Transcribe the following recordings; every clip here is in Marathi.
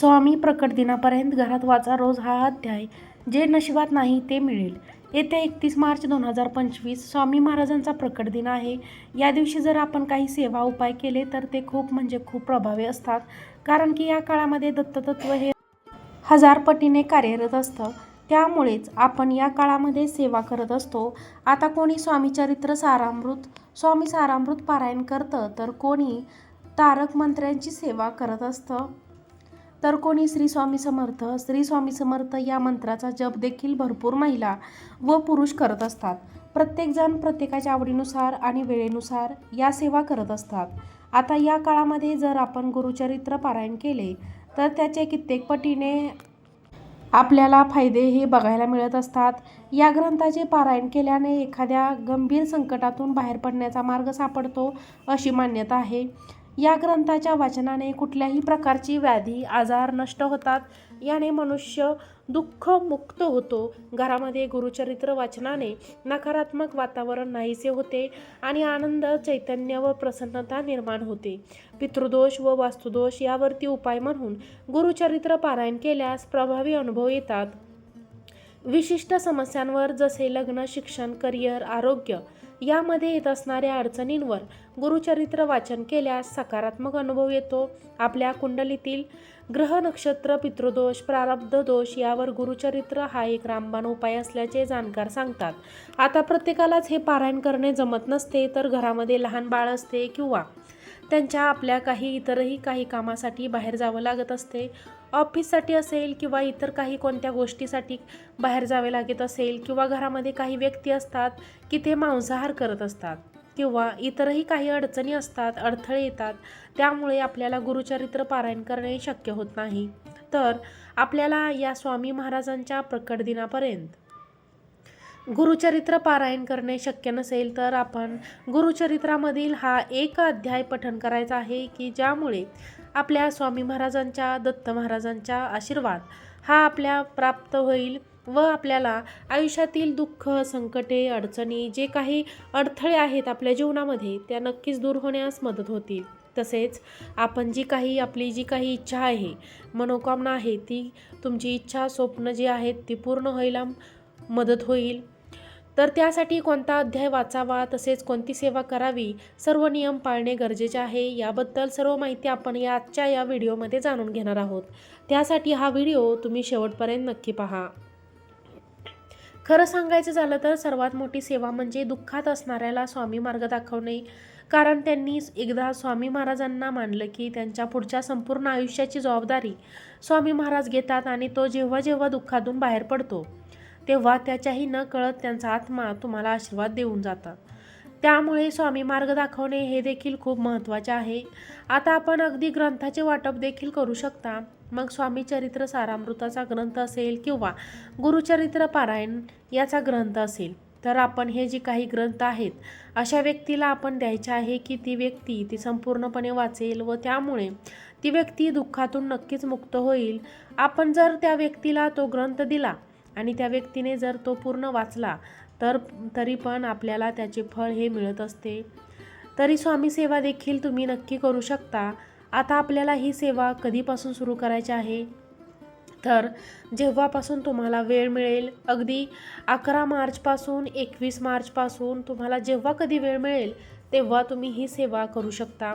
स्वामी प्रकट दिनापर्यंत घरात वाचा रोज हा अध्याय. जे नशिबात नाही ते मिळेल. येत्या एकतीस मार्च दोन हजार पंचवीस स्वामी महाराजांचा प्रकट दिन आहे. या दिवशी जर आपण काही सेवा उपाय केले तर ते खूप म्हणजे खूप प्रभावी असतात. कारण की या काळामध्ये दत्ततत्व हे हजार पटीने कार्यरत असतं. त्यामुळेच आपण या काळामध्ये सेवा करत असतो. आता कोणी स्वामी चरित्र सारामृत स्वामी सारामृत पारायण करतं तर कोणी तारक मंत्र्यांची सेवा करत असतं. तर कोणी श्री स्वामी समर्थ श्री स्वामी समर्थ या मंत्राचा जप देखील भरपूर महिला व पुरुष करत असतात. प्रत्येकजण प्रत्येकाच्या आवडीनुसार आणि वेळेनुसार या सेवा करत असतात. आता या काळामध्ये जर आपण गुरुचरित्र पारायण केले तर त्याचे कित्येक पटीने आपल्याला फायदे हे बघायला मिळत असतात. या ग्रंथाचे पारायण केल्याने एखाद्या गंभीर संकटातून बाहेर पडण्याचा मार्ग सापडतो अशी मान्यता आहे. या ग्रंथाच्या वाचनाने कुठल्याही प्रकारची व्याधी आजार नष्ट होतात. याने मनुष्य दुःखमुक्त होतो. घरामध्ये गुरुचरित्र वाचनाने नकारात्मक वातावरण नाहीसे होते आणि आनंद चैतन्य व प्रसन्नता निर्माण होते. पितृदोष व वास्तुदोष यावरती उपाय म्हणून गुरुचरित्र पारायण केल्यास प्रभावी अनुभव येतात. विशिष्ट समस्यांवर जसे लग्न शिक्षण करिअर आरोग्य यामध्ये येत असणाऱ्या अडचणींवर गुरुचरित्र वाचन केल्यास सकारात्मक अनुभव येतो. आपल्या कुंडलीतील ग्रह नक्षत्र पितृदोष प्रारब्ध दोष यावर गुरुचरित्र हा एक रामबाण उपाय असल्याचे जाणकार सांगतात. आता प्रत्येकालाच हे पारायण करणे जमत नसते तर घरामध्ये लहान बाळ असते किंवा त्यांच्या आपल्या काही इतरही काही कामासाठी बाहेर जावं लागत असते. ऑफिससाठी असेल किंवा इतर काही कोणत्या गोष्टीसाठी बाहेर जावे लागत असेल किंवा घरामध्ये काही व्यक्ती असतात की ते मांसाहार करत असतात किंवा इतरही काही अडचणी असतात अडथळे येतात त्यामुळे आपल्याला गुरुचरित्र पारायण करणे शक्य होत नाही. तर आपल्याला या स्वामी महाराजांच्या प्रकट दिनापर्यंत गुरुचरित्र पारायण करणे शक्य नसेल तर आपण गुरुचरित्रामधील हा एक अध्याय पठण करायचा आहे की ज्यामुळे आपल्या स्वामी महाराजांच्या दत्त महाराजांचा आशीर्वाद. हा आपल्या प्राप्त होईल व आपल्याला आयुष्यातील दुःख संकटे अडचणी जे काही अडथळे आहेत आपल्या जीवनामध्ये त्या नक्कीच दूर होण्यास मदत होतील. तसेच आपण जी काही आपली जी काही इच्छा आहे मनोकामना आहे ती तुमची इच्छा स्वप्न जी आहेत ती पूर्ण व्हायला मदत होईल. तर त्यासाठी कोणता अध्याय वाचावा तसेच कोणती सेवा करावी सर्व नियम पाळणे गरजेचे आहे. याबद्दल सर्व माहिती आपण या आजच्या या व्हिडिओमध्ये जाणून घेणार आहोत. त्यासाठी हा व्हिडिओ तुम्ही शेवटपर्यंत नक्की पहा. खरं सांगायचं झालं तर सर्वात मोठी सेवा म्हणजे दुःखात असणाऱ्याला स्वामी मार्ग दाखवणे. कारण त्यांनी एकदा स्वामी महाराजांना मानलं की त्यांच्या पुढच्या संपूर्ण आयुष्याची जबाबदारी स्वामी महाराज घेतात आणि तो जेव्हा जेव्हा दुःखातून बाहेर पडतो तेव्हा त्याच्याही न कळत त्यांचा आत्मा तुम्हाला आशीर्वाद देऊन जातात त्यामुळे स्वामी मार्ग दाखवणे हे देखील खूप महत्त्वाचे आहे. आता आपण अगदी ग्रंथाचे वाटप देखील करू शकता. मग स्वामी चरित्र सारामृताचा ग्रंथ असेल किंवा गुरुचरित्र पारायण याचा ग्रंथ असेल तर आपण हे जे काही ग्रंथ आहेत अशा व्यक्तीला आपण द्यायचे आहे की ती व्यक्ती ती संपूर्णपणे वाचेल व त्यामुळे ती व्यक्ती दुःखातून नक्कीच मुक्त होईल. आपण जर त्या व्यक्तीला तो ग्रंथ दिला आणि त्या व्यक्तीने जर तो पूर्ण वाचला तर तरी पण आपल्याला त्याचे फळ हे मिळत असते. तरी स्वामी सेवा देखील तुम्ही नक्की करू शकता. आता आपल्याला ही सेवा कधीपासून सुरू करायची आहे? तर जेव्हापासून तुम्हाला वेळ मिळेल अगदी अकरा मार्चपासून एकवीस मार्चपासून तुम्हाला जेव्हा कधी वेळ मिळेल तेव्हा तुम्ही ही सेवा करू शकता.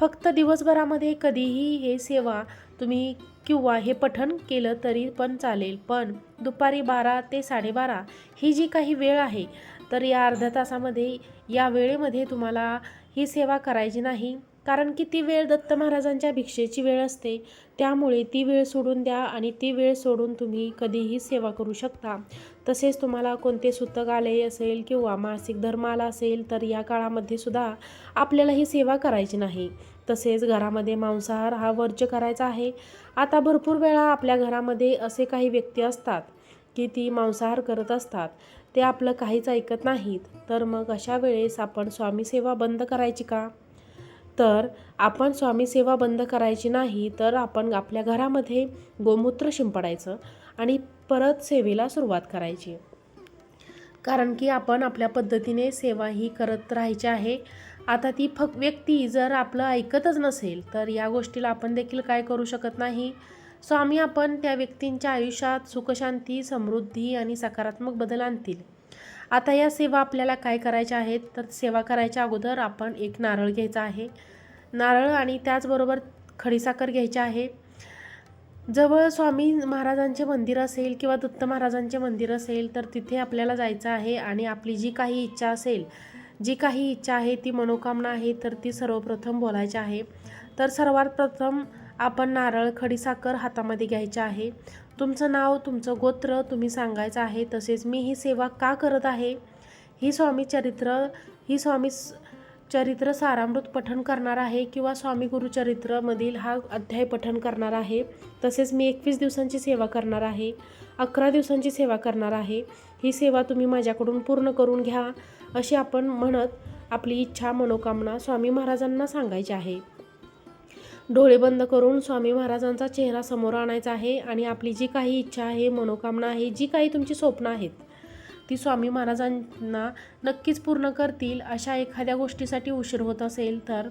फक्त दिवसभरामध्ये कधीही हे सेवा तुम्ही किंवा हे पठण केलं तरी पण चालेल. पण दुपारी बारा ते साडेबारा ही जी काही वेळ आहे तर या अर्ध्या तासामध्ये या वेळेमध्ये तुम्हाला ही सेवा करायची नाही. कारण की ती वेळ दत्त महाराजांच्या भिक्षेची वेळ असते. त्यामुळे ती वेळ सोडून द्या आणि ती वेळ सोडून तुम्ही कधीही सेवा करू शकता. तसेच तुम्हाला कोणते सुतक आले असेल किंवा मासिक धर्म आला असेल तर या काळामध्ये सुद्धा आपल्याला ही सेवा करायची नाही. तसेच घरामध्ये मांसाहार हा वर्ज्य करायचा आहे. आता भरपूर वेळा आपल्या घरामध्ये असे काही व्यक्ती असतात की ती मांसाहार करत असतात. ते आपलं काहीच ऐकत नाहीत. तर मग अशा वेळेस आपण स्वामी सेवा बंद करायची का? तर आपण स्वामी सेवा बंद करायची नाही तर आपण आपल्या घरामध्ये गोमूत्र शिंपडायचं आणि परत सेवेला सुरुवात करायची. कारण की आपण आपल्या पद्धतीने सेवा ही करत राहायची आहे. आता ती फक्त व्यक्ती जर आपलं ऐकतच नसेल तर या गोष्टीला आपण देखील काय करू शकत नाही? स्वामी आपण त्या व्यक्तींच्या आयुष्यात सुखशांती समृद्धी आणि सकारात्मक बदल आणतील. आता या सेवा आपल्याला काय करायच्या आहेत? तर सेवा करायच्या अगोदर आपण एक नारळ घ्यायचा आहे. नारळ आणि त्याचबरोबर खडीसाखर घ्यायची आहे. जवळ स्वामी महाराजांचे मंदिर असेल किंवा दत्त महाराजांचे मंदिर असेल तर तिथे आपल्याला जायचं आहे आणि आपली जी काही इच्छा असेल जी काही इच्छा आहे ती मनोकामना आहे तर ती सर्वप्रथम बोलायची आहे. तर सर्वात प्रथम आपण नारळ खडीसाखर हातामध्ये घ्यायचे आहे. तुमचं नाव तुमचं गोत्र तुम्ही सांगायचं आहे तसेच मी ही सेवा का करत आहे? ही स्वामी चरित्र ही स्वामी चरित्र सारामृत पठण करणार आहे किंवा स्वामी गुरुचरित्रमधील हा अध्याय पठण करणार आहे? तसेच मी एकवीस दिवसांची सेवा करणार आहे अकरा दिवसांची सेवा करणार आहे. ही सेवा तुम्ही माझ्याकडून पूर्ण करून घ्या अशी आपण म्हणत आपली इच्छा मनोकामना स्वामी महाराजांना सांगायची आहे. डोळे बंद करून स्वामी महाराजांचा चेहरा समोर आणायचा आहे आणि आपली जी काही इच्छा आहे मनोकामना आहे जी काही तुमची स्वप्न आहेत ती स्वामी महाराजांना नक्कीच पूर्ण करतील. अशा एखाद्या गोष्टीसाठी उशीर होत असेल तर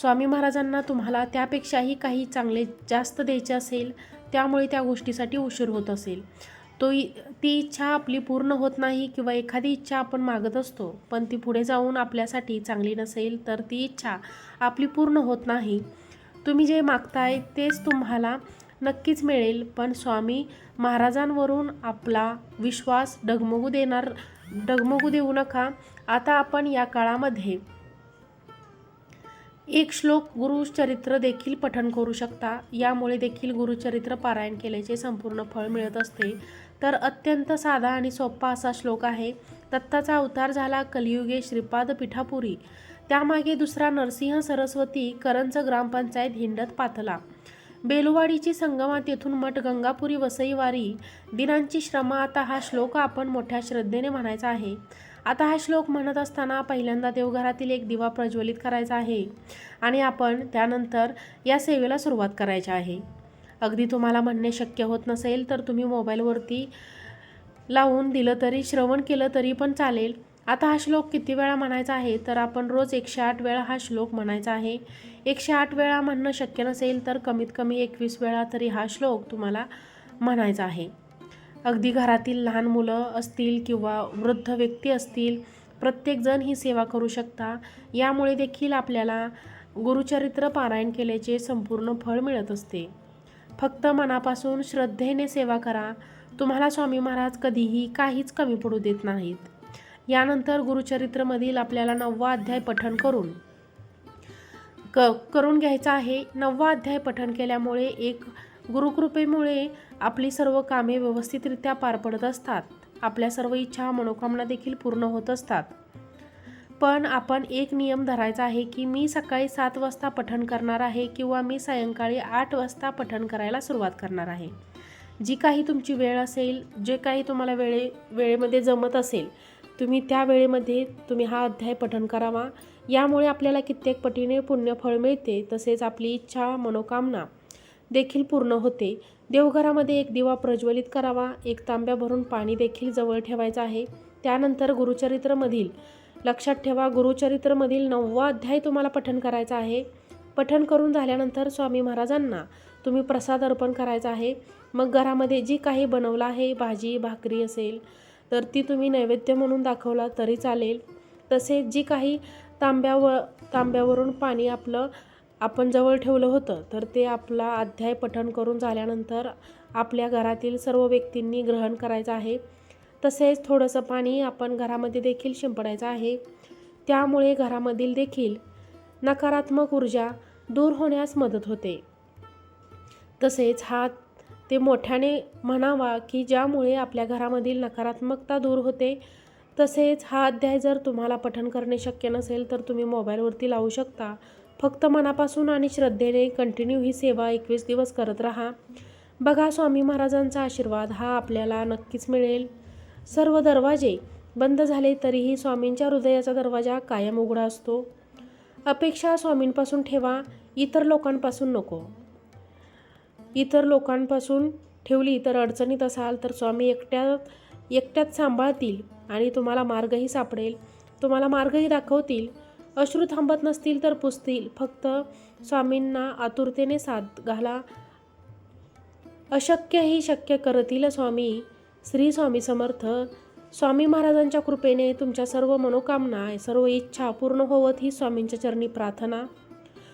स्वामी महाराजांना तुम्हाला त्यापेक्षाही काही चांगले जास्त द्यायचे असेल त्यामुळे त्या गोष्टीसाठी उशीर होत असेल. तो इ- ती इच्छा आपली पूर्ण होत नाही किंवा एखादी इच्छा आपण मागत असतो पण ती पुढे जाऊन आपल्यासाठी चांगली नसेल तर ती इच्छा आपली पूर्ण होत नाही. तुम्ही जे मागताय तेच तुम्हाला नक्कीच मिळेल. पण स्वामी महाराजांवरून आपला विश्वास डगमगू देणार डगमगू देऊ नका. आता आपण या काळामध्ये एक श्लोक गुरुचरित्र देखील पठण करू शकता. यामुळे देखील गुरुचरित्र पारायण केल्याचे संपूर्ण फळ मिळत असते. तर अत्यंत साधा आणि सोपा असा श्लोक आहे. दत्ताचा अवतार झाला कलियुगे श्रीपाद पिठापुरी त्यामागे दुसरा नरसिंह सरस्वती करंज ग्रामपंचायत हिंडत पाथला. बेलुवाडीची संगमात येथून मठ गंगापुरी वसईवारी दिनांची श्रमा आता हा श्लोक आपण मोठ्या श्रद्धेने म्हणायचा आहे. आता हा श्लोक म्हणत असताना पहिल्यांदा देवघरातील एक दिवा प्रज्वलित करायचा आहे आणि आपण त्यानंतर या सेवेला सुरुवात करायची आहे. अगदी तुम्हाला म्हणणे शक्य होत नसेल तर तुम्ही मोबाईलवरती लावून दिलं तरी श्रवण केलं तरी पण चालेल. आता हा श्लोक किती वेळा म्हणायचा आहे? तर आपण रोज एकशे आठ वेळा हा श्लोक म्हणायचा आहे. एकशे आठ वेळा म्हणणं शक्य नसेल तर कमीत कमी एकवीस वेळा तरी हा श्लोक तुम्हाला म्हणायचा आहे. अगदी घरातील लहान मुलं असतील किंवा वृद्ध व्यक्ती असतील प्रत्येकजण ही सेवा करू शकता. यामुळे देखील आपल्याला गुरुचरित्र पारायण केल्याचे संपूर्ण फळ मिळत असते. फक्त मनापासून श्रद्धेने सेवा करा. तुम्हाला स्वामी महाराज कधीही काहीच कमी पडू देत नाहीत. यानंतर गुरुचरित्रमधील आपल्याला नववा अध्याय पठण करून क करून घ्यायचा आहे. नववा अध्याय पठण केल्यामुळे एक गुरुकृपेमुळे आपली सर्व कामे व्यवस्थितरित्या पार पडत असतात. आपल्या सर्व इच्छा मनोकामना देखील पूर्ण होत असतात. पण आपण एक नियम धरायचा आहे की मी सकाळी सात वाजता पठण करणार आहे किंवा मी सायंकाळी आठ वाजता पठण करायला सुरुवात करणार आहे. जी काही तुमची वेळ असेल जे काही तुम्हाला वेळे वेळेमध्ये जमत असेल तुम्ही त्या वेळेमध्ये तुम्ही हा अध्याय पठण करावा. यामुळे आपल्याला कित्येक पटीने पुण्यफळ मिळते तसेच आपली इच्छा मनोकामना देखील पूर्ण होते. देवघरामध्ये एक दिवा प्रज्वलित करावा. एक तांब्या भरून पाणी देखील जवळ ठेवायचं आहे. त्यानंतर गुरुचरित्रमधील लक्षात ठेवा गुरुचरित्रमधील नववा अध्याय तुम्हाला पठण करायचा आहे. पठण करून झाल्यानंतर स्वामी महाराजांना तुम्ही प्रसाद अर्पण करायचा आहे. मग घरामध्ये जी काही बनवलं आहे भाजी भाकरी असेल तर ती तुम्ही नैवेद्य म्हणून दाखवला तरी चालेल. तसेच जी काही तांब्यावर तांब्यावरून पाणी आपलं आपण जवळ ठेवलं होतं तर ते आपला अध्याय पठण करून झाल्यानंतर आपल्या घरातील सर्व व्यक्तींनी ग्रहण करायचं आहे. तसेच थोडंसं पाणी आपण घरामध्ये देखील शिंपडायचं आहे. त्यामुळे घरामधील देखील नकारात्मक ऊर्जा दूर होण्यास मदत होते. तसेच हा ते मोठ्याने म्हणावा की ज्यामुळे आपल्या घरामधील नकारात्मकता दूर होते. तसेच हा अध्याय जर तुम्हाला पठण करणे शक्य नसेल तर तुम्ही मोबाईलवरती लावू शकता. फक्त मनापासून आणि श्रद्धेने कंटिन्यू ही सेवा एकवीस दिवस करत राहा. बघा स्वामी महाराजांचा आशीर्वाद हा आपल्याला नक्कीच मिळेल. सर्व दरवाजे बंद झाले तरीही स्वामींच्या हृदयाचा दरवाजा कायम उघडा असतो. अपेक्षा स्वामींपासून ठेवा इतर लोकांपासून नको. इतर लोकांपासून ठेवली तर अडचणीत असाल तर स्वामी एकट्या एकट्यात सांभाळतील आणि तुम्हाला मार्गही सापडेल. तुम्हाला मार्गही दाखवतील. अश्रू थांबत नसतील तर पुसतील. फक्त स्वामींना आतुरतेने साथ घाला. अशक्यही शक्य करतील स्वामी. श्री स्वामी समर्थ. स्वामी महाराजांच्या कृपेने तुमच्या सर्व मनोकामना सर्व इच्छा पूर्ण होवत ही स्वामींच्या चरणी प्रार्थना.